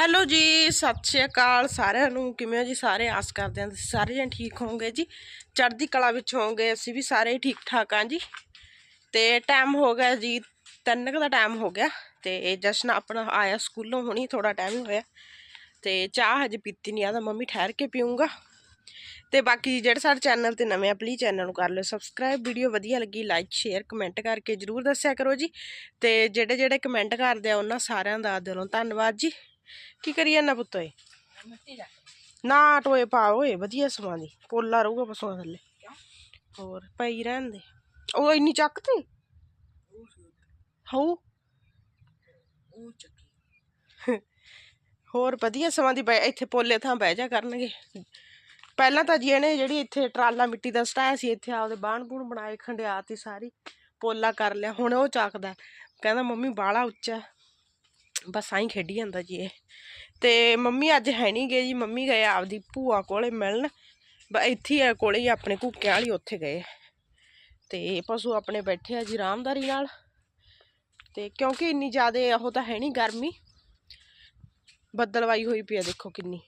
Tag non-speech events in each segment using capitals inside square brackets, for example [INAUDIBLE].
Hello ਜੀ, ਸਤਿ ਸ਼੍ਰੀ ਅਕਾਲ ਸਾਰਿਆਂ ਨੂੰ। ਕਿਵੇਂ ਹੋ ਜੀ ਸਾਰੇ? ਆਸ ਕਰਦੇ ਹਾਂ ਤੁਸੀਂ ਸਾਰੇ ਜਣ ਠੀਕ ਹੋਵੋਗੇ ਜੀ। ਚੜ੍ਹਦੀ ਕਲਾ ਵਿੱਚ ਹੋਵੋਗੇ, ਅਸੀਂ ਵੀ ਸਾਰੇ ਠੀਕ ਠਾਕ ਹਾਂ ਜੀ। ਤੇ ਟਾਈਮ ਹੋ ਗਿਆ ਜੀ, ਤਿੰਨ ਕੁ ਦਾ ਟਾਈਮ ਹੋ ਗਿਆ ਤੇ ਜਸ਼ਨ ਆਪਣਾ ਆਇਆ ਸਕੂਲੋਂ, ਹੁਣੀ ਥੋੜਾ ਟਾਈਮ ਹੋਇਆ। ਤੇ ਚਾਹ ਹਜੇ ਪੀਤੀ ਨਹੀਂ ਆ ਤਾਂ ਮੰਮੀ ਠਹਿਰ ਕੇ ਪੀਊਂਗਾ। ਤੇ ਬਾਕੀ ਜਿਹੜੇ ਸਾਡੇ ਚੈਨਲ ਤੇ ਨਵੇਂ ਆ ਪਲੀਜ਼ ਚੈਨਲ ਨੂੰ ਕਰ ਲਿਓ ਸਬਸਕ੍ਰਾਈਬ ਵੀਡੀਓ ਵਧੀਆ ਲੱਗੀ ਲਾਈਕ ਸ਼ੇਅਰ ਕਮੈਂਟ ਕਰਕੇ ਜਰੂਰ ਦੱਸਿਆ ਕਰੋ ਜੀ। ਤੇ ਜਿਹੜੇ ਜਿਹੜੇ ਕਮੈਂਟ ਕਰਦੇ ਆ, ਉਹਨਾਂ ਸਾਰਿਆਂ ਦਾ ਦਿਲੋਂ ਧੰਨਵਾਦ ਜੀ। ਕੀ ਕਰੀ ਜਾਂਦਾ ਪੁੱਤ ਓਏ? ਨਾ ਟੋਏ ਪਾ ਓਏ ਵਧੀਆ ਸਮਾਂ ਦੀ। ਪੋਲਾ ਰਹੂਗਾ ਪਸ਼ੂਆਂ ਥੱਲੇ। ਹੋਰ ਪਈ ਰਹਿਣ ਦੇ। ਉਹ ਇੰਨੀ ਚੱਕ ਤੇ? ਹਉ ਹੋਰ ਵਧੀਆ ਸਮਾਂ ਦੀ ਇੱਥੇ ਪੋਲੇ ਥਾਂ ਬਹਿ ਜਾ ਕਰਨਗੇ। ਪਹਿਲਾਂ ਤਾਂ ਜੀ ਇਹਨੇ ਜਿਹੜੀ ਇੱਥੇ ਟਰਾਲਾ ਮਿੱਟੀ ਦਾ ਸਟਾਇਆ ਸੀ ਇੱਥੇ ਆਪਦੇ ਬਾਣ ਬੂਣ ਬਣਾਏ ਖੰਡਿਆਤੀ ਸਾਰੀ ਪੋਲਾ ਕਰ ਲਿਆ ਹੁਣ ਉਹ ਚੱਕਦਾ। ਕਹਿੰਦਾ ਮੰਮੀ ਬਾਲਾ ਉੱਚਾ। ਬਸ ਆਈ ਖੇਡੀ ਜਾਂਦਾ ਜੀ ਇਹ। ਤੇ ਮੰਮੀ ਅੱਜ ਹੈ ਨਹੀਂ ਗਏ ਜੀ, ਮੰਮੀ ਗਏ ਆਪਦੀ ਭੂਆ ਕੋਲੇ ਮਿਲਣ। ਬ ਇੱਥੇ ਹੀ ਆ ਕੋਲੇ ਹੀ ਆਪਣੇ ਘੁੱਕਿਆਂ ਵਾਲੀ ਉੱਥੇ ਗਏ। ਤੇ ਪਸ਼ੂ ਆਪਣੇ ਬੈਠੇ ਆ ਜੀ ਆਰਾਮਦਾਰੀ ਨਾਲ। ਤੇ ਕਿਉਂਕਿ ਇੰਨੀ ਜ਼ਿਆਦਾ ਉਹ ਤਾਂ ਹੈ ਨਹੀਂ ਗਰਮੀ। ਬੱਦਲਵਾਈ ਹੋਈ ਪਈ ਆ ਦੇਖੋ ਕਿੰਨੀ।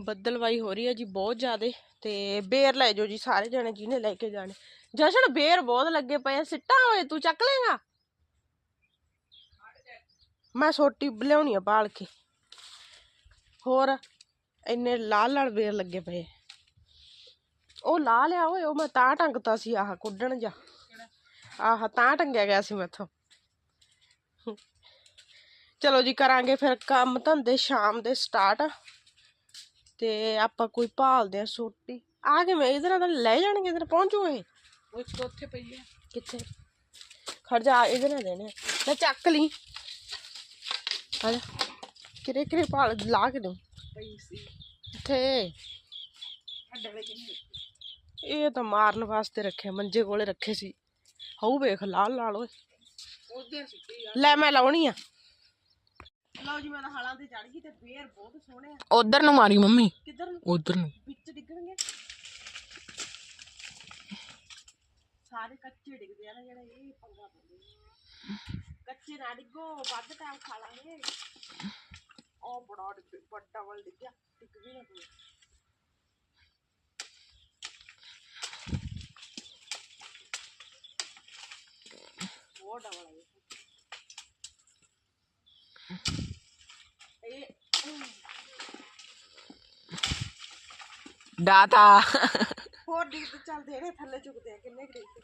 ਬੱਦਲਵਾਈ ਹੋ ਰਹੀ ਹੈ ਜੀ ਬਹੁਤ ਜ਼ਿਆਦਾ। ਤੇ ਬੇਰ ਲੈ ਜਾਓ ਜੀ ਸਾਰੇ ਜਣੇ ਜਿਹਨੇ ਲੈ ਕੇ ਜਾਣੇ। ਜਸ਼ਨ ਬੇਰ ਬਹੁਤ ਲੱਗੇ ਪਏ ਆ। ਸਿੱਟਾ ਹੋਏ ਤੂੰ ਚੱਕ ਲੇਗਾ ਮੈਂ ਸੋਟੀ ਲਿਆਉਣੀ ਆ ਬਾਲ ਕੇ। ਹੋਰ ਇੰਨੇ ਲਾਲ ਲਾਲ ਬੇਰ ਲੱਗੇ ਪਏ। ਉਹ ਲਾ ਲਿਆ ਓਏ ਉਹ ਮੈਂ ਤਾਂ ਟੰਗਤਾ ਸੀ ਆਹ ਕੁੱਢਣ ਜਾ ਆਹ ਤਾਂ ਟੰਗਿਆ ਗਿਆ ਸੀ ਮੈਥੋਂ। ਚਲੋ ਜੀ ਕਰਾਂਗੇ ਫਿਰ ਕੰਮ ਧੰਦੇ ਸ਼ਾਮ ਦੇ ਸਟਾਰਟ ਤੇ ਆਪਾਂ ਕੋਈ ਭਾਲਦੇ ਆ ਸੋਟੀ। ਆ ਕੇ ਮੈਂ ਇਧਰ ਨਾਲ ਲੈ ਜਾਣਗੇ ਇਧਰ ਪਹੁੰਚੂ ਇਹ। ਉਹ ਉੱਥੇ ਪਈ ਹੈ ਕਿੱਥੇ? ਖੜ ਜਾ ਇਹਦੇ ਨਾਲ ਦੇਣੇ। ਲੈ ਚੱਕ ਲਈ। ਜਾ। ਕਿਰੇ ਕਿਰੇ ਭਾਲ ਲਾ ਕੇ ਦੂੰ ਇੱਥੇ। ਇਹ ਤਾਂ ਮਾਰਨ ਵਾਸਤੇ ਰੱਖੇ ਮੰਜੇ ਕੋਲੇ ਰੱਖੇ ਸੀ। ਹਉ ਵੇਖ ਲਾਲ ਲਾਲ ਓਏ। ਲੈ ਮੈਂ ਲਾਉਣੀ ਆ। ਲਓ ਜੀ ਮੈਂ ਤਾਂ ਹਾਲਾਂ ਤੇ ਚੜ ਗਈ ਤੇ ਬੇਰ ਬਹੁਤ ਸੋਹਣੇ ਆ। ਉਧਰ ਨੂੰ ਮਾਰੀ ਮੰਮੀ। ਕਿੱਧਰ ਨੂੰ? ਉਧਰ ਨੂੰ। ਵਿੱਚ ਡਿੱਗਣਗੇ। ਸਾਰੇ ਕੱਚੇ ਡਿੱਗਦੇ ਆ ਨਾ ਜਿਹੜੇ ਇਹ ਪੰਗਾ ਪੈਂਦੇ ਕੱਚੇ ਨਾ ਡਿੱਗੋ ਵੱਧ ਟਾਈਮ ਖਾ ਲਾਂਗੇ। ਉਹ ਬੜਾ ਡਿੱਗ ਵੱਡਾ ਵੱਲ ਡਿੱਗਿਆ ਡਿੱਗ ਵੀ ਨਾ ਕੋਈ ਬਹੁਤ ਡਬਲ ਆ ਇਹ। ਇਹ ਡਾਟਾ ਹੋਰ ਡਿੱਗਦੇ ਚੱਲਦੇ ਇਹਨੇ ਥੱਲੇ ਝੁਕਦੇ ਆ ਕਿੰਨੇ ਕੁ ਡਿੱਗਦੇ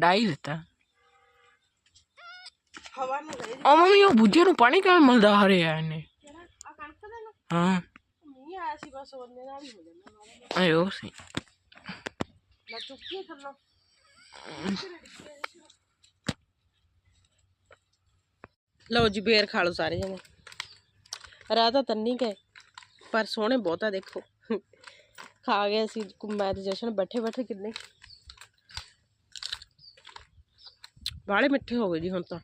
ਡਾਈ ਦਿੱਤਾ। ਹਵਾ ਨੂੰ ਗਏ ਉਹ ਬੁੱਝੇ ਨੂੰ ਪਾਣੀ ਕਿਵੇਂ ਮਿਲਦਾ ਹਰਿਆ ਇਹਨੇ ਦਾ ਹਾਂ ਮੀਂਹ ਆਇਆ ਸੀ ਬਸ ਉਹਨੇ ਨਾਲ ਹੀ ਹੋ ਜਾਂਦਾ ਮਾੜਾ ਆਏ ਉਹ ਸੀ ਜਿਹਾ। ਮੈਂ ਚੁੱਕੀ ਥੱਲੋਂ ਲਓ ਜੀ ਬੇਰ ਖਾ ਲਓ ਸਾਰੇ ਜਣੇ ਰਾਹ ਤਾਂ ਤੰਨੀ ਗਏ ਪਰ ਸੋਹਣੇ ਬਹੁਤ ਦੇਖੋ ਖਾ ਗਏ ਸੀ ਮੈਂ ਤੇ ਜਸ਼ਨ ਬੈਠੇ ਬੈਠੇ ਕਿੰਨੇ ਬਾਲੇ ਮਿੱਠੇ ਹੋ ਗਏ ਜੀ ਹੁਣ ਤਾਂ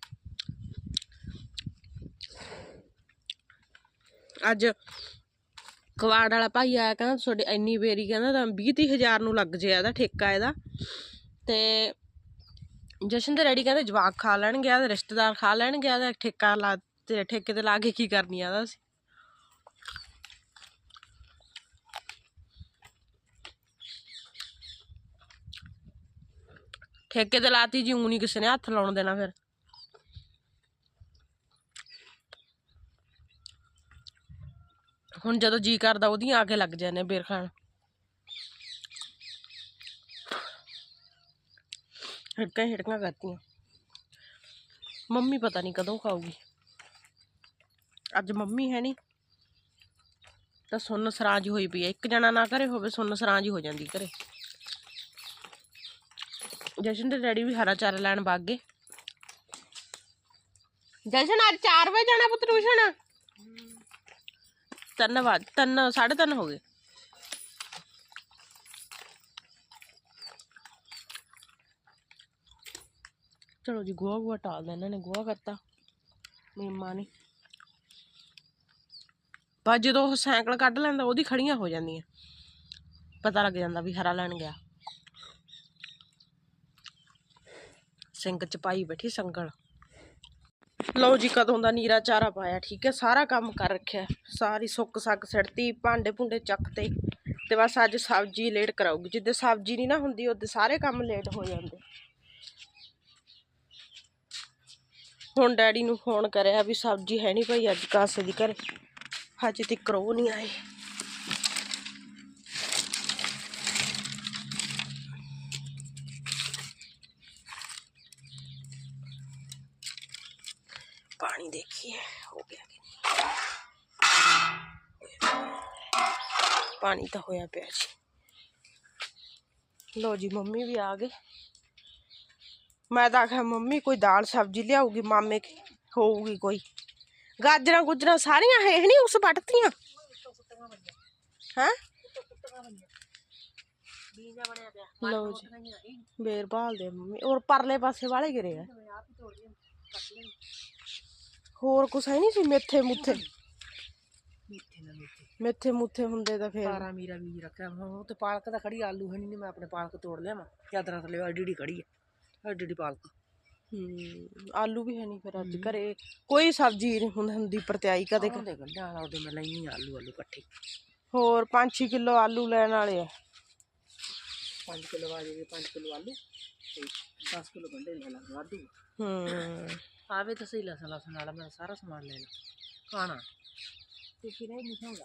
ਅੱਜ ਕਵਾੜ ਵਾਲਾ ਭਾਈ ਆਇਆ ਕਹਿੰਦਾ ਤੁਹਾਡੇ ਇੰਨੀ ਬੇਰੀ ਕਹਿੰਦਾ ਤਾਂ 20 ਹਜ਼ਾਰ ਨੂੰ ਲੱਗ ਜੇ ਇਹਦਾ ਠੇਕਾ ਇਹਦਾ। ਤੇ ਜਸ਼ਨ ਤੇ ਰੈਡੀ ਕਹਿੰਦੇ ਜਵਾਕ ਖਾ ਲੈਣਗੇ, ਇਹਦੇ ਰਿਸ਼ਤੇਦਾਰ ਖਾ ਲੈਣਗੇ, ਇਹਦਾ ਠੇਕਾ ਲਾ ਤੇ ਠੇਕੇ ਤੇ ਲਾ ਕੇ ਕੀ ਕਰਨੀ ਆ ਇਹਦਾ ਠੇਕੇ ਤੇ ਲਾਤੀ ਜੀ, ਊਂ ਨੀ ਕਿਸੇ ਨੇ ਹੱਥ ਲਾਉਣ ਦੇਣਾ ਫਿਰ। ਹੁਣ ਜਦੋਂ ਜੀ ਕਰਦਾ ਉਹਦੀਆਂ ਆ ਕੇ ਲੱਗ ਜਾਂਦੇ ਬੇਰ ਖਾਣ। ਹਿੜਕਾਂ ਹਿੜਕਾਂ ਕਰਤੀਆਂ। ਮੰਮੀ ਪਤਾ ਨਹੀਂ ਕਦੋਂ ਖਾਊਗੀ। ਅੱਜ ਮੰਮੀ ਹੈ ਨਹੀਂ ਤਾਂ ਸੁੰਨ ਸਰਾਜ ਹੋਈ ਪਈ ਹੈ ਇੱਕ ਜਣਾ ਨਾ ਘਰੇ ਹੋਵੇ, ਸੁੰਨ ਸਰਾਜ ਹੋ ਜਾਂਦੀ ਘਰੇ। ਜਸ਼ਨ ਦੇ ਡੈਡੀ ਵੀ ਹਰਾ ਚਾਰਾ ਲੈਣ ਵਗ ਗਏ। ਜਸ਼ਨ, ਅੱਜ 4 ਵਜੇ ਜਾਣਾ ਪੁੱਤ ਟਿਊਸ਼ਨ? ਤਿੰਨ ਧੰਨਵਾਦ ਤਿੰਨ, ਸਾਢੇ ਤਿੰਨ ਹੋ ਗਏ। ਚਲੋ ਜੀ, ਗੋਹਾ ਗੋਹਾ ਟਾਲਦਾ ਇਹਨਾਂ ਨੇ, ਗੋਹਾ ਕਰਤਾ। ਮੇਮਾ ਨੇ। ਪਰ ਜਦੋਂ ਉਹ ਸਾਈਕਲ ਕੱਢ ਲੈਂਦਾ, ਉਹਦੀ ਖੜੀਆਂ ਹੋ ਜਾਂਦੀਆਂ। ਪਤਾ ਲੱਗ ਜਾਂਦਾ ਵੀ ਹਰਾ ਲੈਣ ਗਿਆ। ਸਿੰਗ ਚ ਪਾਈ ਬੈਠੀ ਸੰਗਲ। ਲਓ ਜੀ, ਕਦੋਂ ਦਾ ਨੀਰਾ ਚਾਰਾ ਪਾਇਆ, ਠੀਕ ਹੈ? ਸਾਰਾ ਕੰਮ ਕਰ ਰੱਖਿਆ ਸਾਰੀ ਸੁੱਕ ਸੱਕ ਸਿੜਤੀ, ਭਾਂਡੇ ਭੁੰਡੇ ਚੱਕਤੇ ਤੇ ਬਸ ਅੱਜ ਸਬਜ਼ੀ ਲੇਟ ਕਰਾਉਗੀ ਜਿੱਦੇ ਸਬਜ਼ੀ ਨਹੀਂ ਨਾ ਹੁੰਦੀ, ਉਹਦੇ ਸਾਰੇ ਕੰਮ ਲੇਟ ਹੋ ਜਾਂਦੇ। ਹੁਣ ਡੈਡੀ ਨੂੰ ਫੋਨ ਕਰਿਆ ਵੀ ਸਬਜ਼ੀ ਹੈ ਨਹੀਂ ਭਾਈ ਅੱਜ ਕਾਸੇ ਦੀ ਘਰੇ। ਹਜੇ ਤੱਕ ਉਹ ਨਹੀਂ ਆਏ। ਪਾਣੀ ਦੇਖੀਏ ਹੋ ਗਿਆ ਕਿ ਨਹੀਂ ਪਾਣੀ ਤਾਂ ਹੋਇਆ ਪਿਆ ਜੀ ਲੋ ਜੀ ਮੰਮੀ ਵੀ ਆ ਗਏ ਮੈਂ ਤਾਂ ਆਖਿਆ ਮੰਮੀ ਕੋਈ ਦਾਲ ਸਬਜ਼ੀ ਲਿਆਊਗੀ ਮਾਮੇ ਕੀ ਹੋਊਗੀ ਕੋਈ ਗਾਜਰਾਂ ਗੁਜਰਾਂ ਸਾਰੀਆਂ ਹੈ ਨਹੀਂ ਉਸ ਵੱਟਤੀਆਂ ਹੈ ਲਓ ਜੀ ਬੇਰ ਭਾਲਦੇ ਮੰਮੀ ਔਰ ਪਰਲੇ ਪਾਸੇ ਵਾਲੇ ਗਿਰੇ ਆ ਹੋਰ ਕੁਛ ਹੈ ਨਹੀਂ ਸੀ? ਮੇਥੇ ਮੁੱਥੇ। ਨਾ ਮੇਥੇ। ਮੁੱਥੇ ਹੁੰਦੇ ਤਾਂ ਫੇਰ। ਸਾਰਾ ਮੀਰਾ ਵੀ ਰੱਖਿਆ। ਹੁਣ ਉਹ ਤੇ ਪਾਲਕ ਤਾਂ ਖੜੀ ਆਲੂ ਹੈ ਨਹੀਂ ਮੈਂ ਆਪਣੇ ਪਾਲਕ ਤੋੜ ਲਿਆ ਮੈਂ ਚਾਦਰਾਂ ਥੱਲੇ ਐਡੀ ਡੀ ਖੜੀ ਹੈ ਐਡੀ ਪਾਲਕ। ਹੂੰ ਆਲੂ ਵੀ ਹੈ ਨਹੀਂ ਫਿਰ ਅੱਜ ਘਰੇ। ਕੋਈ ਸਬਜ਼ੀ ਨਹੀਂ ਹੁੰਦੀ ਹੁੰਦੀ ਪਰਤਿਆਈ ਕਦੇ ਉਹਦੇ ਗੰਢਾਂ ਵਾਲਾ ਉਹਦੇ ਮੈਂ ਲੈਣੀ ਆਲੂ ਆਲੂ ਇਕੱਠੇ। ਹੋਰ 5-6 ਕਿਲੋ ਆਲੂ ਲੈਣ ਵਾਲੇ ਆ। 5 ਕਿਲੋ ਆ ਜਾਵੇ 5 ਕਿਲੋ ਆਲੂ। ਤੇ 10 ਕਿਲੋ ਗੰਢੇ ਲੈ ਲਾ ਵਾਧੂ। ਹੂੰ। ਆਵੇ ਤਾਂ ਸਹੀ ਲਸਣ ਲਸਣ ਵਾਲਾ ਮੈਂ ਸਾਰਾ ਸਮਾਨ ਲੈ ਲਾ ਖਾਣਾ। ਤੇ ਫਿਰ ਇਹ ਨਹੀਂ ਹੋਗਾ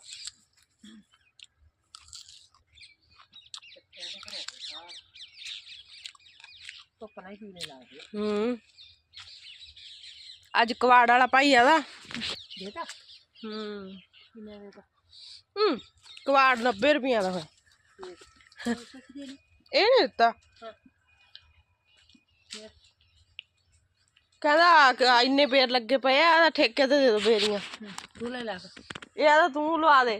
ਧੁੱਪ ਪੀਣੇ ਹੂੰ। ਅੱਜ ਕਵਾੜ ਵਾਲਾ ਭਾਈ ਆਦਾ ਦੇਤਾ? ਹੂੰ। ਕਿੰਨੇ ਦੇਤਾ? ਹੂੰ ਕਵਾੜ 90 ਰੁਪਈਆ ਦਾ ਹੋਇਆ। ਇਹ ਨਹੀਂ ਦਿੱਤਾ। ਕਹਿੰਦਾ ਕਿ ਇੰਨੇ ਬੇਰ ਲੱਗੇ ਪਏ ਆ ਇਹਦਾ ਠੇਕੇ ਤੇ ਦੇ ਦੋ ਬੇਰੀਆਂ ਤੂੰ ਲੈ ਲਾ ਇਹ ਆਦਾ ਤੂੰ ਲਵਾ ਦੇ।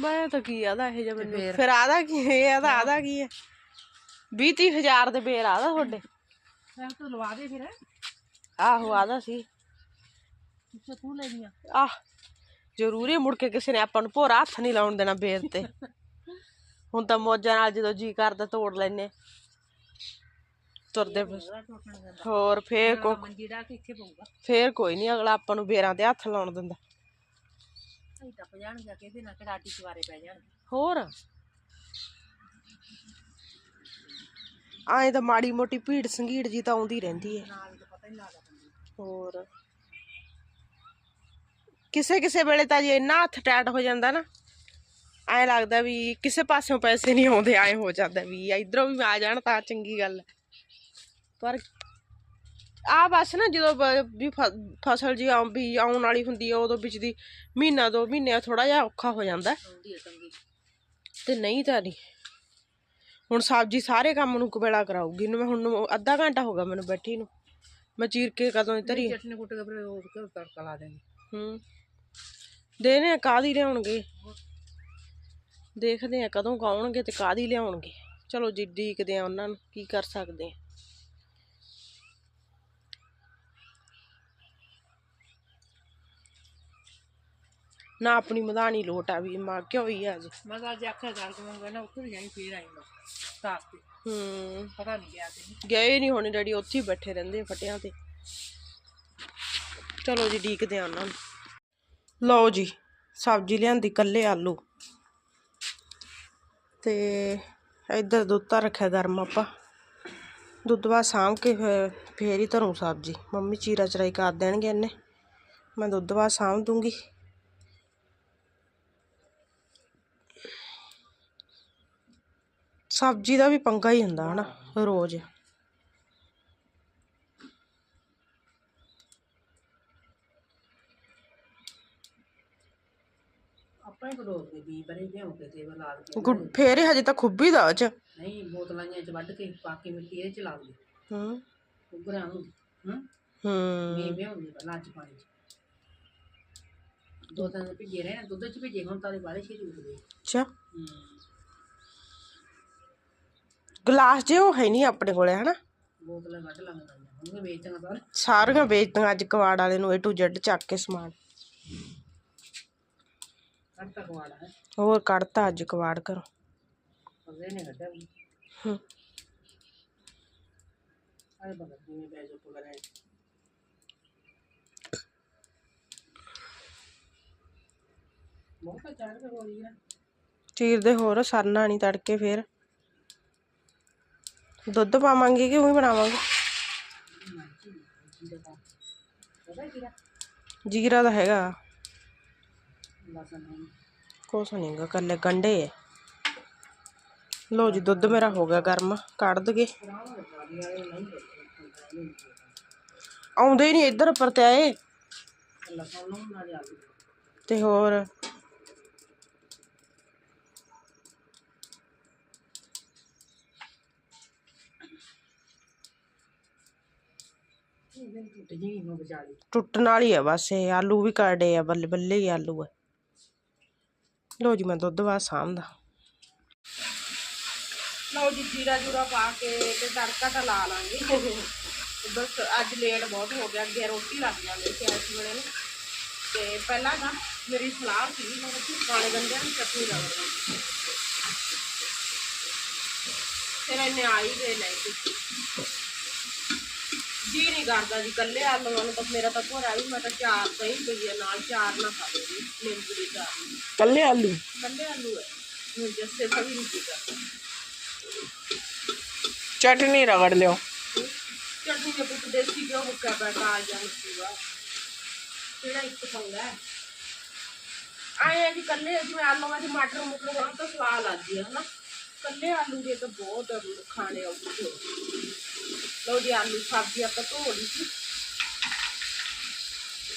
ਮੈਂ ਤਾਂ ਕੀ ਆਦਾ ਇਹ ਜਿਹਾ ਮੈਨੂੰ? ਫੇਰ? ਆਦਾ ਕੀ ਇਹ ਆਦਾ ਆਦਾ ਕੀ ਹੈ 20 30 ਹਜ਼ਾਰ ਦੇ ਬੇਰ ਆਦਾ ਤੁਹਾਡੇ। ਮੈਂ ਤੂੰ ਲਵਾ ਦੇ ਫਿਰ। ਆਹੋ ਆਦਾ ਸੀ। ਤੇ ਤੂੰ ਲੈ ਲੀਆਂ ਆਹ ਜ਼ਰੂਰੀ ਮੁੜ ਕੇ ਕਿਸੇ ਨੇ ਆਪਾਂ ਨੂੰ ਭੋਰਾ ਹੱਥ ਨਹੀਂ ਲਾਉਣ ਦੇਣਾ ਬੇਰ ਤੇ। [LAUGHS] ਹੁਣ ਤਾਂ ਮੌਜਾਂ ਨਾਲ ਜਦੋਂ ਜੀ ਕਰਦਾ ਤੋੜ ਲੈਨੇ ਤੁਰਦੇ ਹੋਰ ਫੇਰ ਕੋ ਮੰਜੀ ਡਾ ਕੇ ਇੱਥੇ ਪਊਗਾ। ਫੇਰ ਕੋਈ ਨਹੀਂ ਅਗਲਾ ਆਪਾਂ ਨੂੰ ਬੇਰਾਂ ਤੇ ਹੱਥ ਲਾਉਣ ਦਿੰਦਾ। ਅਸੀਂ ਟੱਪ ਜਾਣਗੇ ਕਿਹਦੇ ਨਾਲ ਕੜਾਟੀ ਸਵਾਰੇ ਪੈ ਜਾਣਗੇ ਹੋਰ? ਆਏ ਤਾਂ ਮਾੜੀ ਮੋਟੀ ਭੀੜ ਸੰਗੀੜ ਜੀ ਤਾਂ ਆਉਂਦੀ ਰਹਿੰਦੀ ਹੈ। ਹੋਰ? ਕਿਸੇ ਕਿਸੇ ਵੇਲੇ ਤਾਂ ਜੇ ਇੰਨਾ ਹੱਥ ਟੈਟ ਹੋ ਜਾਂਦਾ ਨਾ ਐਂ ਲੱਗਦਾ ਵੀ ਕਿਸੇ ਪਾਸਿਓਂ ਪੈਸੇ ਨਹੀਂ ਆਉਂਦੇ ਐਂ ਹੋ ਜਾਂਦਾ ਵੀ ਇਧਰੋਂ ਵੀ ਆ ਜਾਣ ਤਾਂ ਚੰਗੀ ਗੱਲ ਹੈ। ਪਰ ਆ ਬਸ ਨਾ ਜਦੋਂ ਵੀ ਫਸਲ ਜੀ ਆਉਂ ਵੀ ਆਉਣ ਵਾਲੀ ਹੁੰਦੀ ਹੈ ਉਦੋਂ ਵਿੱਚ ਦੀ ਮਹੀਨਾ ਦੋ ਮਹੀਨੇ ਥੋੜਾ ਜਿਹਾ ਔਖਾ ਹੋ ਜਾਂਦਾ। ਤੇ ਨਹੀਂ ਤਾਂ ਨਹੀਂ। ਹੁਣ ਸਬਜ਼ੀ ਸਾਰੇ ਕੰਮ ਨੂੰ ਕਬੇਲਾ ਕਰਾਊਗੀ ਨੂੰ ਮੈਂ ਹੁਣ ਅੱਧਾ ਘੰਟਾ ਹੋ ਗਿਆ ਮੈਨੂੰ ਬੈਠੀ ਨੂੰ। ਮੈਂ ਚੀਰ ਕੇ ਕਦੋਂ ਦੀ ਧਰੀ। ਚਟਨੀ ਕੁੱਟ ਕੇ ਫਿਰ ਉਹ ਕਿਉਂ ਤੜਕਾ ਲਾ ਦੇਂਗੇ ਹੂੰ। ਦੇਨੇ ਕਾਦੀ ਲਿਆਉਣਗੇ? ਦੇਖਦੇ ਆ ਕਦੋਂ ਕੁ ਆਉਣਗੇ ਤੇ ਕਾਦੀ ਲਿਆਉਣਗੇ। ਚਲੋ ਜੀ ਡੀਕਦੇ ਆ ਉਹਨਾਂ ਨੂੰ ਕੀ ਕਰ ਸਕਦੇ ਆ। ਨਾ ਆਪਣੀ ਮਧਾਣੀ ਲੋਟ ਆ ਵੀ ਮਾਂ ਕਿਉਂ ਹੀ ਆ ਜੀ ਮੈਂ ਤਾਂ ਅੱਜ ਆਖਿਆ ਗੱਲ ਕਿ ਮੈਂ ਨਾ ਉੱਥੇ ਜਾਈ ਫੇਰ ਆਈ ਮੈਂ ਸਾਫ਼ ਤੇ। ਹੂੰ। ਪਤਾ ਨਹੀਂ ਗਿਆ ਤੇ। ਗਏ ਨਹੀਂ ਹੋਣੇ ਡੈਡੀ ਉੱਥੇ ਹੀ ਬੈਠੇ ਰਹਿੰਦੇ ਆ ਫਟਿਆਂ ਤੇ। ਚਲੋ ਜੀ ਡੀਕਦੇ ਆ ਉਹਨਾਂ ਨੂੰ। ਲਓ ਜੀ ਸਬਜ਼ੀ ਲਿਆਂਦੀ ਕੱਲੇ ਆਲੂ। ਤੇ ਇੱਧਰ ਦੁੱਧ ਤਾਂ ਰੱਖਿਆ ਗਰਮ ਆਪਾਂ। ਦੁੱਧ ਬਾਅਦ ਸਾਂਭ ਕੇ ਫਿਰ ਫੇਰ ਹੀ ਧਰੂੰ ਸਬਜ਼ੀ। ਮੰਮੀ ਚੀਰਾ ਚਰਾਈ ਕਰ ਦੇਣਗੇ ਇਹਨੇ। ਮੈਂ ਦੁੱਧ ਬਾਅਦ ਸਾਂਭ ਦੂੰਗੀ। ਸਬਜ਼ੀ ਦਾ ਵੀ ਪੰਗਾ ਹੀ ਹੁੰਦਾ ਹਨਾ ਰੋਜ਼। ਆਪਾਂ ਹੀ ਕਢੋਕ ਦੇ ਬੀ ਬਰੇ ਲਿਆਉ ਕੇ ਤੇ ਲਾ ਦੇ ਗੁੱਡ ਫੇਰ ਇਹ ਹਜੇ ਤਾਂ ਖੁੱਬੀ ਦਾ ਚ। ਨਹੀਂ ਬੋਤਲਾਂ ਜਿਹੀਆਂ ਚ ਵੱਢ ਕੇ ਪਾ ਕੇ ਮਿੱਟੀ ਇਹਦੇ ਚ ਲਾ ਦੇ ਹੂੰ। ਉਗਰਾਂ ਨੂੰ ਹੂੰ। ਹੂੰ। ਮੇ ਹੁੰਦੇ ਪਹਿਲਾਂ ਪਾਣੀ ਚ। ਦੋ ਤਿੰਨ ਭਿੱਜੇ ਰਹੇ ਨਾ ਦੁੱਧ ਚ ਭਿੱਜੇ ਹੁਣ ਤਾਂ ਦੇ ਬਾਰੇ ਛੇਤੀ ਉੱਠਦੇ ਅੱਛਾ। ਹੂੰ। ਗਲਾਸ ਜੇ ਉਹ ਹੈ ਨਹੀਂ ਆਪਣੇ ਕੋਲੇ ਹਨਾ? ਸਾਰੀਆਂ ਵੇਚਦੀਆਂ ਅੱਜ ਕਵਾੜ ਵਾਲੇ ਨੂੰ A to Z ਚੱਕ ਕੇ ਸਮਾਨ। ਹੋਰ ਕੱਢਤਾ ਅੱਜ ਕਵਾੜ ਕਰੋ ਉਹਦੇ ਨੇ ਕੱਢਿਆ ਹੋਈ ਨਾ ਚੀਰ ਦੇ ਹੋਰ ਸਰਨਾ ਨਹੀਂ ਤੜਕੇ ਫੇਰ। ਦੁੱਧ ਪਾਵਾਂਗੇ ਕਿ ਉਹੀ ਬਣਾਵਾਂਗੇ? ਜੀਰਾ ਤਾਂ ਹੈਗਾ। ਕੁਛ ਨਹੀਂ ਗਾ ਕੱਲੇ ਗੰਡੇ ਐ। ਲੋ ਜੀ, ਦੁੱਧ ਮੇਰਾ ਹੋ ਗਿਆ ਗਰਮ, ਕੱਢ ਦਗੇ ਆਉਂਦੇ ਨਹੀਂ ਇੱਧਰ, ਪਰ ਆਏ। ਤੇ ਹੋਰ ਇਹਦੇ ਟੁੱਟ ਜੀ ਨੂੰ ਬਚਾ ਲਈ ਟੁੱਟਣ ਵਾਲੀ ਆ ਬਸ ਇਹ ਆਲੂ ਵੀ ਕਾੜੇ ਆ ਬੱਲੇ ਬੱਲੇ ਹੀ ਆਲੂ ਆ ਲੋ ਜੀ ਮੈਂ ਦੁੱਧ ਬਾਅਦ ਸਾਂਭਦਾ ਲਓ ਜੀ ਜੀਰਾ ਜੂਰਾ ਪਾ ਕੇ ਤੇ ਤੜਕਾ ਤਾਂ ਲਾ ਲਾਂਗੇ ਬਸ ਅੱਜ ਲੇਟ ਬਹੁਤ ਹੋ ਗਿਆ ਅੱਗੇ ਰੋਟੀ ਲੱਗ ਜਾਂਦੀ ਸੀ ਇਸ ਵੇਲੇ ਨੂੰ ਤੇ ਪਹਿਲਾਂ ਨਾ ਮੇਰੀ ਸਲਾਹ ਸੀ ਮੈਂ ਕਿ ਕਾਲੇ ਗੰਢਿਆਂ ਦੀ ਚਟਨੀ ਲਾਵਾਂਗੀ ਫਿਰ ਇਹਨੇ ਆਈ ਗਏ ਲੈ ਕੇ ਜੀ ਨਹੀਂ ਕਰਦਾ ਜੀ ਕੱਲੇ ਆਲੂਆਂ ਨੂੰ ਤਾਂ ਮੇਰਾ ਤਾਂ ਭੋਰਾ ਵੀ ਮੈਂ ਤਾਂ ਚਾਰ ਪਈ ਪਈ ਆ ਨਾਲ ਚਾਰ ਨਾ ਖਾ ਲਓ ਜੀ ਨਿੰਬੂ ਦੇ ਚਾਰ। ਨੂੰ। ਕੱਲੇ ਆਲੂ? ਕੱਲੇ ਆਲੂ ਹੈ ਹੁਣ ਜੱਸੇ ਸਭੀ ਨਹੀਂ ਜੀ ਕਰਦਾ। ਚਟਨੀ ਰਗੜ ਲਿਓ। ਚਟਨੀ ਦੇ ਪੁੱਤ ਦੇਸੀ ਘਿਓ ਮੁੱਕਾ ਬੈਠਾ ਆ ਜਾਂ ਸੀਗਾ ਕਿਹੜਾ ਇੱਕ ਪੰਗਾ ਹੈ ਆਏ ਆ ਜੀ ਕੱਲੇ ਜਿਵੇਂ ਆਲੂਆਂ ਦੇ ਮਟਰ ਮੁਟਰ ਹੋਣ ਤਾਂ ਸਵਾਦ ਲੱਗਦੀ ਹੈ ਹਨਾ। ਕੱਲੇ ਆਲੂ ਦੇ ਤਾਂ ਬਹੁਤ ਖਾਣੇ ਔਖੇ ਹੋ ਲਓ ਜੀ ਆਲੂ ਸਬਜ਼ੀ ਆਪਾਂ ਧੋ ਲਈ ਸੀ।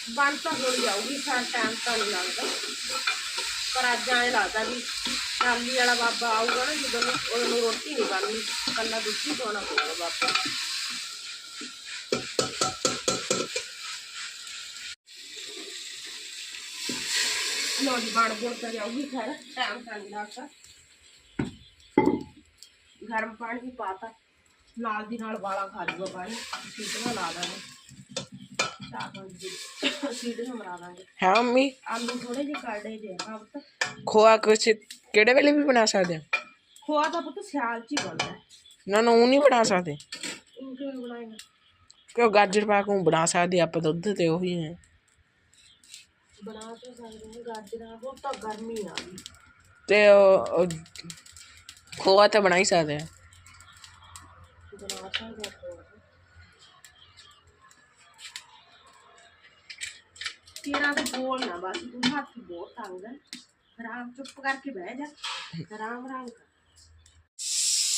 ਬਣ ਤਾਂ ਹੋ ਜਾਊਗੀ, ਸਾਰ ਟਾਈਮ ਤਾਂ ਨਹੀਂ ਲੱਗਦਾ। ਪਰ ਅੱਜ ਐਂ ਲੱਗਦਾ ਵੀ ਟਾਲੀ ਵਾਲਾ ਬਾਬਾ ਆਊਗਾ ਨਾ, ਜਦੋਂ ਨੂੰ ਉਹਨੂੰ ਰੋਟੀ ਨਹੀਂ ਬਣਨੀ ਕੱਲਾ ਦੁੱਧ ਹੀ ਪਾਉਣਾ ਪਊਗਾ ਬਾਬਾ। ਲੋ ਜੀ ਬਣ ਗੁੜ ਤਾਂ ਜਾਊਗੀ ਖੈਰ ਟਾਈਮ ਤਾਂ ਨਹੀਂ ਲੱਗਦਾ। ਗਰਮ ਪਾਣੀ ਵੀ ਪਾਤਾ ਨਾਲ ਦੀ ਨਾਲ ਵਾਲਾ ਖਾ ਲੂਗਾ ਪਾਣੀ ਸੀਟੀਆਂ ਲਾ ਦਾਂਗੇ। ਚਾਵਲ ਦੀ ਸੀਟੀਆਂ ਮਰਾ ਦਾਂਗੇ। ਹੈ ਮੰਮੀ? ਆਲੂ ਥੋੜੇ ਜਿਹੇ ਕਾੜੇ ਜੇ ਹਾਂ ਪੁੱਤ। ਖੋਆ ਕੁਛ ਕਿਹੜੇ ਵੇਲੇ ਵੀ ਬਣਾ ਸਕਦੇ ਖੋਆ ਤਾਂ ਪੁੱਤ ਸਿਆਲ ਚ ਹੀ ਬਣਦਾ ਨਾ ਨਾ ਉਹ ਨਹੀਂ ਬਣਾ ਸਕਦੇ। ਉਹ ਕਿਵੇਂ ਬਣਾਏਗਾ? ਕਿਉਂ ਗਾਜਰ ਪਾ ਕੇ ਬਣਾ ਸਕਦੇ ਆਪਾਂ ਦੁੱਧ ਤੇ ਉਹੀ ਹੈ। ਬਣਾ ਤਾਂ ਸਕਦੇ ਹਾਂ ਗਾਜਰਾਂ ਉਹ ਤਾਂ ਗਰਮੀ ਆ। ਗਈ ਤੇ ਖੋਆ ਤਾਂ ਬਣਾ ਹੀ ਸਕਦੇ ਬਣਾ ਸਕਦੇ ਤੇਰਾ ਤੇ ਬੋਲ ਨਾ ਬਸ, ਤੂੰ ਹੱਥ ਬਹੁਤ ਤੰਗ ਹੈ ਆਰਾਮ ਚੁੱਪ ਕਰਕੇ ਬਹਿ ਜਾ, ਆਰਾਮ ਆਰਾਮ ਕਰ।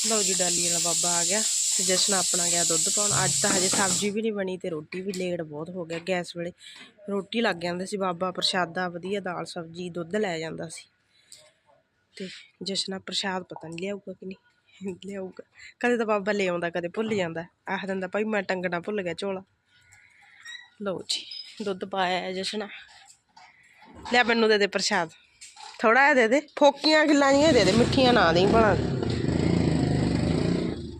ਲਓ ਜੀ, ਡਾਲੀ ਵਾਲਾ ਬਾਬਾ ਆ ਗਿਆ ਤੇ ਜਸ਼ਨ ਆਪਣਾ ਗਿਆ ਦੁੱਧ ਪਾਉਣ। ਅੱਜ ਤਾਂ ਹਜੇ ਸਬਜ਼ੀ ਵੀ ਨਹੀਂ ਬਣੀ ਤੇ ਰੋਟੀ ਵੀ ਲੇਟ ਬਹੁਤ ਹੋ ਗਿਆ ਗੈਸ ਵੇਲੇ। ਰੋਟੀ ਲੱਗ ਜਾਂਦੇ ਸੀ ਬਾਬਾ ਪ੍ਰਸ਼ਾਦਾ, ਵਧੀਆ ਦਾਲ ਸਬਜ਼ੀ, ਦੁੱਧ ਲੈ ਜਾਂਦਾ ਸੀ। ਤੇ ਜਸ਼ਨਾ ਪ੍ਰਸ਼ਾਦ ਪਤਾ ਨਹੀਂ ਲਿਆਊਗਾ ਕਿ ਨਹੀਂ। ਲਿਆਊਗਾ ਕਦੇ ਤਾਂ ਬਾਬਾ ਲੈ ਆਉਂਦਾ, ਕਦੇ ਭੁੱਲ ਜਾਂਦਾ। ਆਖ ਦਿੰਦਾ, ਭਾਈ ਮੈਂ ਟੰਗਣਾ ਭੁੱਲ ਗਿਆ ਝੋਲਾ। ਲਓ ਜੀ, ਦੁੱਧ ਪਾਇਆ ਹੈ ਲੈ ਮੈਨੂੰ ਦੇ ਦੇ ਪ੍ਰਸ਼ਾਦ। ਥੋੜਾ ਜਿਹਾ ਦੇ ਦੇ, ਫੋਕੀਆਂ ਖਿੱਲਾਂ ਨਹੀਂ ਦੇ ਦੇ, ਮਿੱਠੀਆਂ ਨਾ ਦੇਈ ਭਲਾ।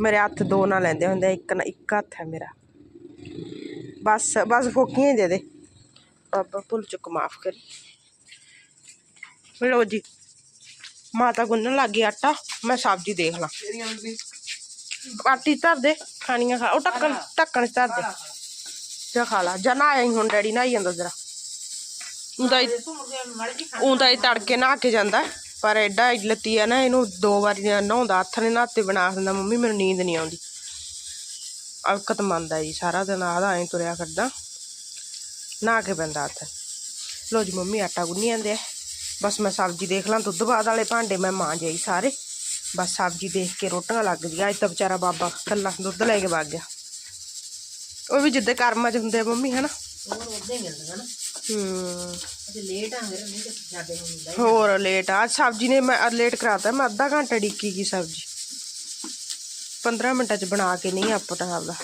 ਮੇਰੇ ਹੱਥ ਦੋ ਨਾ ਲੈਂਦੇ ਹੁੰਦੇ, ਇੱਕ ਨਾ, ਇੱਕ ਹੱਥ ਹੈ ਮੇਰਾ। ਬਸ ਬਸ ਫੋਕੀਆਂ ਹੀ ਦੇ ਦੇ। ਬਾਬਾ ਭੁੱਲ ਚੁੱਕ, ਮਾਫ ਕਰੀ। ਲਓ ਜੀ ਮਾਤਾ ਗੁੰਨਣ ਲੱਗ ਗਈ ਆਟਾ, ਮੈਂ ਸਬਜ਼ੀ ਦੇਖ ਲਾਂ। ਆਟੀ ਧਰ ਦੇ, ਖਾਣੀਆਂ ਖਾ, ਉਹ ਢੱਕਣ ਢੱਕਣ 'ਚ ਧਰ ਦੇ। ਜਾ ਖਾ ਲਾ, ਜਾਂ ਨਾ ਆਈ ਹੁਣ, ਡੈਡੀ ਨਹਾਈ ਜਾਂਦਾ ਜਰਾ। ਉਹਦਾ ਉਹਦਾ ਹੀ ਤੜਕੇ ਨਹਾ ਕੇ ਜਾਂਦਾ, ਪਰ ਐਡਾ ਲੱਤੀ ਆ ਨਾ, ਇਹਨੂੰ ਦੋ ਵਾਰੀ ਨਹਾਉਂਦਾ ਹੱਥ ਨੇ ਨਹਾਤੇ ਬਣਾ ਦਿੰਦਾ, ਮੰਮੀ ਮੈਨੂੰ ਨੀਂਦ ਨਹੀਂ ਆਉਂਦੀ। ਅਲਕਤ ਮੰਨਦਾ ਜੀ, ਸਾਰਾ ਦਿਨ ਆਦਾ ਐਂ ਤੁਰਿਆ ਫਿਰਦਾ। ਨਹਾ ਕੇ ਪੈਂਦਾ ਹੱਥ। ਲੋ ਜੀ, ਮੰਮੀ ਆਟਾ ਗੁੰਨੀ ਜਾਂਦੇ ਆ। ਬਸ ਮੈਂ ਸਬਜ਼ੀ ਦੇਖ ਲਾਂ ਦੁੱਧ ਬਾਦ ਵਾਲੇ ਭਾਂਡੇ ਮੈਂ ਮਾਂ ਜਾਈ ਸਾਰੇ ਬਸ ਸਬਜ਼ੀ ਦੇਖ ਕੇ ਰੋਟੀਆਂ ਲੱਗ ਗਈਆਂ ਅੱਜ ਤਾਂ ਵਿਚਾਰਾ ਬਾਬਾ ਕੱਲਾ ਦੁੱਧ ਲੈ ਕੇ ਵਗ ਗਿਆ ਉਹ ਵੀ ਜਿੱਦੇ ਕਰਮਾਂ 'ਚ ਹੁੰਦੇ ਆ ਮੰਮੀ ਹਨਾ ਉਹ ਉਹਦੇ ਮਿਲਦਾ ਨਾ ਹੂੰ ਅਸੀਂ ਲੇਟ ਆਂਗੇ ਨਹੀਂ ਤੇ ਸਾਡੇ ਨੂੰ ਮਿਲਦਾ ਹੋਰ ਲੇਟ ਆ ਅੱਜ ਸਬਜ਼ੀ ਨੇ ਮੈਂ ਲੇਟ ਕਰਾਤਾ ਮੈਂ ਅੱਧਾ ਘੰਟਾ ਡਿੱਕੀ ਕੀ ਸਬਜ਼ੀ 15 ਮਿੰਟਾਂ 'ਚ ਬਣਾ ਕੇ ਨਹੀਂ ਆਪਟਾ ਆਪਦਾ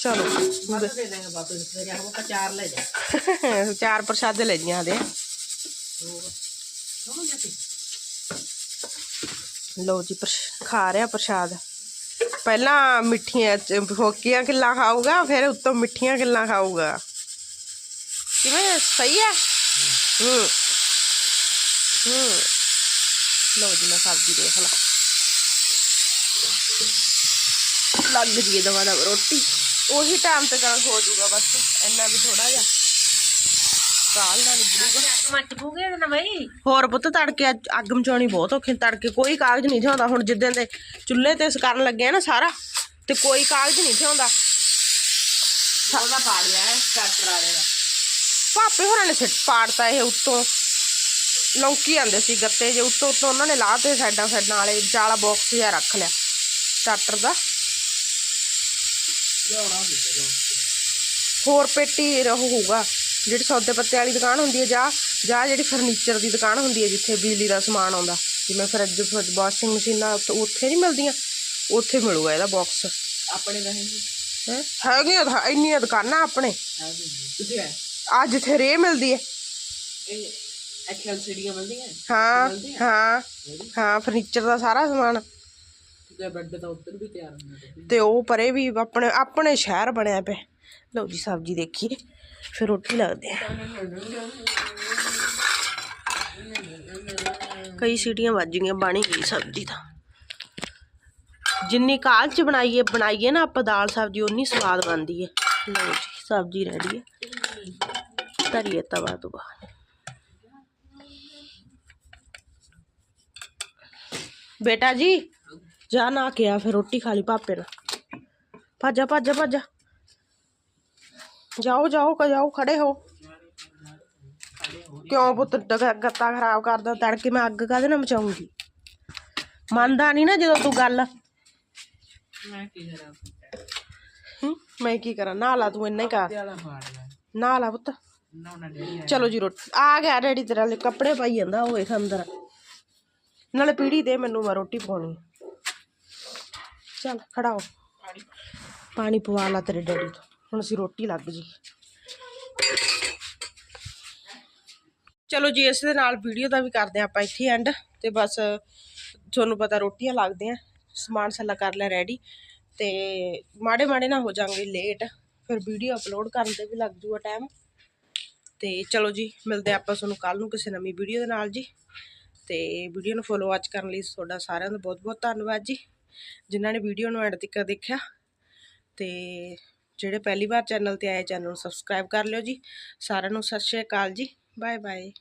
ਚਲੋ ਵੱਧ ਦੇ ਦੇਂਗੇ ਬਾਪੂ ਨੂੰ ਸਵੇਰੇ ਆਹ ਤਾਂ ਚਾਰ ਲੈ ਜਾ ਚਾਰ ਪ੍ਰਸ਼ਾਦੇ ਲੈ ਜੀਆਂ ਦੇ ਹੋਰ ਸਮਝ ਜਾਂਦੀ ਲਓ ਜੀ, ਪ੍ਰਸ਼- ਖਾ ਰਿਹਾ ਪ੍ਰਸ਼ਾਦ। ਪਹਿਲਾਂ ਮਿੱਠੀਆਂ ਚ- ਫੋਕੀਆਂ ਕਿੱਲਾਂ ਖਾਊਗਾ, ਫਿਰ ਉੱਤੋਂ ਮਿੱਠੀਆਂ ਕਿੱਲਾਂ ਖਾਊਗਾ। ਕਿਵੇਂ? ਸਹੀ ਹੈ? ਹੂੰ। ਹੂੰ। ਲਓ ਜੀ, ਮੈਂ ਸਬਜ਼ੀ ਦੇਖ ਲਾ। ਲੱਗ ਜੀ ਦਵਾ ਦਾ ਰੋਟੀ। ਉਹੀ ਟਾਈਮ ਤੇ ਗੱਲ ਹੋ ਜਾਊਗਾ ਬਸ, ਇੰਨਾ ਵੀ ਥੋੜਾ ਜਿਹਾ ਕਾਲ ਨਾਲ ਨਿਬੜੂਗਾ ਮੱਚ ਪੂਗੇ ਨਾ ਬਈ ਹੋਰ ਪੁੱਤ ਤੜਕੇ ਅੱਜ ਅੱਗ ਮਚਾਉਣੀ ਬਹੁਤ ਔਖੀ ਤੜਕੇ ਕੋਈ ਕਾਗਜ਼ ਨਹੀਂ ਥਿਆਉਂਦਾ ਹੁਣ ਜਿੱਦਾਂ ਦੇ ਚੁੱਲ੍ਹੇ ਤੇ ਕਰਨ ਲੱਗੇ ਆ ਨਾ ਸਾਰਾ ਤੇ ਕੋਈ ਕਾਗਜ਼ ਨਹੀਂ ਥਿਆਉਂਦਾ ਉਹਦਾ ਪਾੜ ਲਿਆ ਹੈ ਸਟਾਰਟਰ ਵਾਲੇ ਦਾ ਪਾਪੇ ਹੋਰਾਂ ਨੇ ਸਿੱਟ ਪਾੜਤਾ ਇਹ ਉੱਤੋਂ। ਲੌਂਕੀ ਆਂਦੇ ਸੀ ਗੱਤੇ ਜੇ ਉੱਤੋਂ ਉੱਤੋਂ ਉਹਨਾਂ ਨੇ ਲਾਤੇ ਸਾਈਡਾਂ ਸਾਈਡਾਂ ਵਾਲੇ ਜਾਲਾ ਬਾਕਸ ਜਿਹਾ ਰੱਖ ਲਿਆ। ਸਟਾਰਟਰ ਦਾ। ਹੋਰ ਪੇਟੀ ਰਹੂ ਹੋਊਗਾ ਜਿਹੜੀ ਸੌਦੇ ਪੱਤੇ ਵਾਲੀ ਦੁਕਾਨ ਹੁੰਦੀ ਹੈ ਜਾਂ ਜਾਂ ਜਿਹੜੀ ਫਰਨੀਚਰ ਦੀ ਦੁਕਾਨ ਹੁੰਦੀ ਹੈ ਜਿੱਥੇ ਬਿਜਲੀ ਦਾ ਸਮਾਨ ਆਉਂਦਾ। ਜਿਵੇਂ ਫਰਿੱਜ ਫਰਿੱਜ ਵਾਸ਼ਿੰਗ ਮਸ਼ੀਨਾਂ ਉੱਥੇ- ਨਹੀਂ ਮਿਲਦੀਆਂ। ਉੱਥੇ ਮਿਲੂਗਾ ਇਹਦਾ ਬਾਕਸ ਆਪਣੇ ਰਹੇ ਹੈ ਹੈਗੀਆਂ ਤਾਂ ਇੰਨੀਆਂ ਦੁਕਾਨਾਂ ਆਪਣੇ। ਆ ਜਿੱਥੇ ਰੇ ਮਿਲਦੀ ਹੈ। ਸੀੜੀਆਂ ਮਿਲਦੀਆਂ? ਹਾਂ ਹਾਂ। ਹਾਂ ਫਰਨੀਚਰ ਦਾ ਸਾਰਾ ਸਮਾਨ। ਤੇ ਉਹ ਪਰੇ ਵੀ ਆਪਣੇ ਆਪਣੇ ਸ਼ਹਿਰ ਬਣਿਆ ਪਿਆ। ਲਓ ਜੀ ਸਬਜ਼ੀ ਦੇਖੀਏ। ਫਿਰ ਰੋਟੀ ਲੱਗਦੇ ਆ। ਕਈ ਸੀਟੀਆਂ ਵੱਜ ਗਈਆਂ, ਬਣ ਗਈ ਸਬਜ਼ੀ ਤਾਂ। ਜਿੰਨੀ ਕਾਲ ਚ ਬਣਾਈਏ ਬਣਾਈਏ ਨਾ ਆਪਾਂ ਦਾਲ ਸਬਜ਼ੀ ਉਨੀ ਸਵਾਦ ਬਣਦੀ ਹੈ ਲਓ ਜੀ, ਸਬਜ਼ੀ ਰੈਡੀ ਹੈ ਧਰੀਏ ਤਵਾ ਤੋਂ ਬਾਅਦ ਬੇਟਾ ਜੀ, ਜਾ ਨਾ ਕੇ ਫਿਰ ਰੋਟੀ ਖਾ ਲਈ ਪਾਪੇ ਨਾਲ। ਭਾਜਾ ਭਾਜਾ ਭੱਜਾ ਜਾਓ ਜਾਓ ਕ ਜਾਓ ਖੜੇ ਹੋ ਕਿਉਂ ਪੁੱਤ ਗ- ਗੱਤਾ ਖਰਾਬ ਕਰਦਾ ਤੜਕੇ ਮੈਂ ਅੱਗ ਕਾਹਦੇ ਨਾਲ ਮਚਾਉਂਗੀ ਮੰਨਦਾ ਨਹੀਂ ਨਾ ਜਦੋਂ ਤੂੰ ਗੱਲ ਮੈਂ ਕੀ ਕਰਾਂ ਹੂੰ, ਮੈਂ ਕੀ ਕਰਾਂ ਨਾ ਲਾ ਤੂੰ ਇੰਨਾ ਹੀ ਕਰ ਵਾਲਾ ਫਾੜ ਲਿਆ ਨਾ ਲਾ ਪੁੱਤ ਨਾ ਨਾ ਡੈਡੀ ਚਲੋ ਜੀ ਰੋਟੀ ਆ ਗਿਆ ਰੈਡੀ ਤੇਰੇ ਲਈ ਕੱਪੜੇ ਪਾਈ ਜਾਂਦਾ ਉਹ ਵੇਖ ਅੰਦਰ ਨਾਲੇ ਪੀੜੀ ਦੇ ਮੈਨੂੰ ਮੈਂ ਰੋਟੀ ਪਾਉਣੀ ਚੱਲ ਖੜਾ ਹੋ ਪਾਣੀ ਪਵਾ ਲਾ ਤੇਰੇ ਡੈਡੀ ਤੋਂ ਹੁਣ ਅਸੀਂ ਰੋਟੀ ਲੱਗ ਜੀ ਚਲੋ ਜੀ, ਇਸ ਦੇ ਨਾਲ ਵੀਡੀਓ ਦਾ ਵੀ ਕਰਦੇ ਹਾਂ ਆਪਾਂ ਇੱਥੇ ਐਂਡ ਤੇ ਬਸ ਤੁਹਾਨੂੰ ਪਤਾ ਰੋਟੀਆਂ ਲੱਗਦੇ ਆ, ਸਮਾਨ ਸੱਲਾ ਕਰ ਲਿਆ ਰੈਡੀ ਤੇ ਮਾੜੇ ਮਾੜੇ ਨਾ ਹੋ ਜਾਣਗੇ ਲੇਟ ਫਿਰ ਵੀਡੀਓ ਅਪਲੋਡ ਕਰਨ ਤੇ ਵੀ ਲੱਗ ਜੂਗਾ ਟਾਈਮ ਤੇ ਚਲੋ ਜੀ, ਮਿਲਦੇ ਆਪਾਂ ਤੁਹਾਨੂੰ ਕੱਲ ਨੂੰ ਕਿਸੇ ਨਵੀਂ ਵੀਡੀਓ ਦੇ ਨਾਲ ਜੀ। ਤੇ ਵੀਡੀਓ ਨੂੰ ਫੋਲੋ ਅੱਜ ਕਰਨ ਲਈ ਤੁਹਾਡਾ ਸਾਰਿਆਂ ਦਾ ਬਹੁਤ ਬਹੁਤ ਧੰਨਵਾਦ ਜੀ, ਜਿਨ੍ਹਾਂ ਨੇ ਵੀਡੀਓ ਨੂੰ ਐਂਡ ਤੱਕ ਦੇਖਿਆ। ਤੇ ਜਿਹੜੇ ਪਹਿਲੀ ਵਾਰ ਚੈਨਲ ਤੇ ਆਏ ਚੈਨਲ ਨੂੰ ਸਬਸਕ੍ਰਾਈਬ ਕਰ ਲਿਓ ਜੀ। ਸਾਰਿਆਂ ਨੂੰ ਸਤਿ ਸ਼੍ਰੀ ਅਕਾਲ ਜੀ। Bye bye